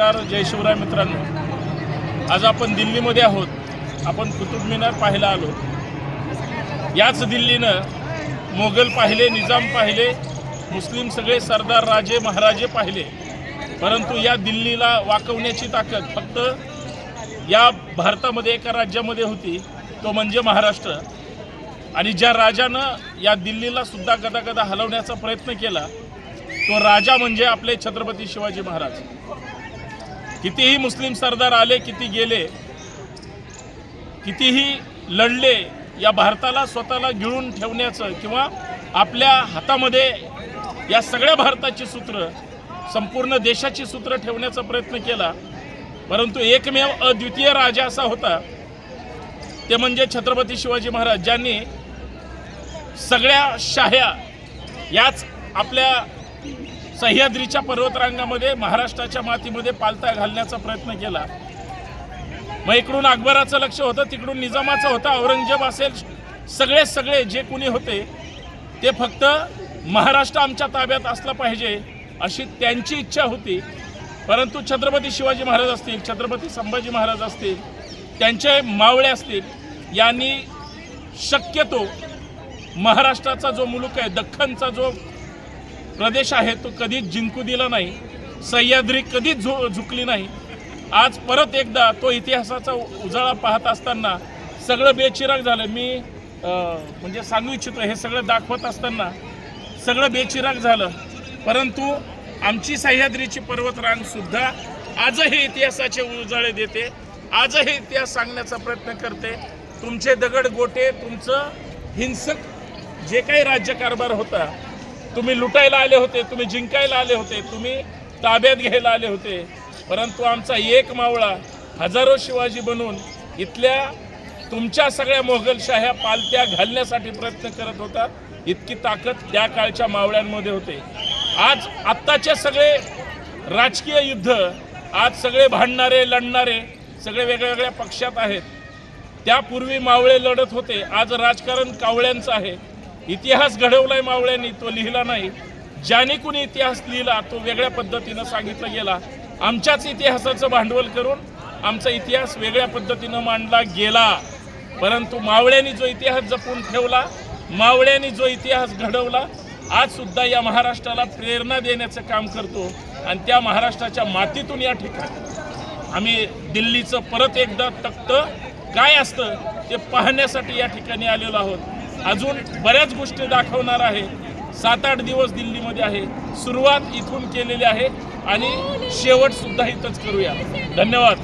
नमस्कार जय शिवराय मित्रांनो. आज आपण दिल्लीमध्ये आहोत. आपण कुतुब मिनार पाहायला आलो. याच दिल्लीनं मोगल पाहिले निजाम पाहिले मुस्लिम सगळे सरदार राजे महाराजे पाहिले. परंतु या दिल्लीला वाकवण्याची ताकद फक्त या भारतामध्ये एका राज्यामध्ये होती तो म्हणजे महाराष्ट्र. आणि ज्या राजानं या दिल्लीला सुद्धा गदागदा हलवण्याचा प्रयत्न केला तो राजा म्हणजे आपले छत्रपती शिवाजी महाराज. कितीही मुस्लिम सरदार आले किती गेले कितीही लढले या भारताला स्वतःला गिळून ठेवण्याचं किंवा आपल्या हातामध्ये या सगळ्या भारताची सूत्र संपूर्ण देशाची सूत्र ठेवण्याचा प्रयत्न केला. परंतु एकमेव अद्वितीय राजा असा होता ते म्हणजे छत्रपती शिवाजी महाराज ज्यांनी सगळ्या शाह्या याच आपल्या सह्याद्रीच्या पर्वतरांगामध्ये महाराष्ट्राच्या मातीमध्ये पालथा घालण्याचा प्रयत्न केला. मग इकडून अकबराचं लक्ष होतं तिकडून निजामाचं होतं औरंगजेब असेल सगळे सगळे जे कुणी होते ते फक्त महाराष्ट्र आमच्या ताब्यात असला पाहिजे अशी त्यांची इच्छा होती. परंतु छत्रपती शिवाजी महाराज असतील छत्रपती संभाजी महाराज असतील त्यांचे मावळे असतील यांनी शक्यतो महाराष्ट्राचा जो मुलूक आहे दख्खनचा जो प्रदेश आहे तो कधीच जिंकू दिला नाही. सह्याद्री कधीच झु झुकली नाही. आज परत एकदा तो इतिहासाचा उजाळा पाहत असताना सगळं बेचिराग झालं. मी म्हणजे सांगू इच्छितो हे सगळं दाखवत असताना सगळं बेचिराग झालं. परंतु आमची सह्याद्रीची पर्वतरांगसुद्धा आजही इतिहासाचे उजाळे देते आजही इतिहास सांगण्याचा प्रयत्न करते. तुमचे दगड गोटे तुमचं हिंसक जे काही राज्यकारभार होता तुम्ही लुटायला आले होते तुम्ही जिंकायला आले होते तुम्ही ताब्यात घ्यायला आले होते. परंतु आमचा एक मावळा हजारो शिवाजी बनून इथल्या तुमच्या सगळ्या मोगलशाह्या पालत्या घालण्यासाठी प्रयत्न करत होता. इतकी ताकद त्या काळच्या मावळ्यांमध्ये होते. आज आत्ताचे सगळे राजकीय युद्ध आज सगळे भांडणारे लढणारे सगळे वेगळ्या वेगळ्या पक्षात आहेत. त्यापूर्वी मावळे लढत होते आज राजकारण कावळ्यांचं आहे. इतिहास घडवलाय मावळ्यांनी तो लिहिला नाही. ज्याने कुणी इतिहास लिहिला तो वेगळ्या पद्धतीनं सांगितला गेला. आमच्याच इतिहासाचं भांडवल करून आमचा इतिहास वेगळ्या पद्धतीनं मांडला गेला. परंतु मावळ्यांनी जो इतिहास जपून ठेवला मावळ्यांनी जो इतिहास घडवला आज सुद्धा या महाराष्ट्राला प्रेरणा देण्याचं काम करतो आणि त्या महाराष्ट्राच्या मातीतून या ठिकाणी. आम्ही दिल्लीचं परत एकदा तख्त काय असतं ते पाहण्यासाठी या ठिकाणी आलेलो आहोत. अजून बऱ्याच गोष्टी दाखवणार आहे. सात आठ दिवस दिल्लीमध्ये आहे. सुरुवात इथून केलेली आहे आणि शेवट सुद्धा इथंच करूया. धन्यवाद.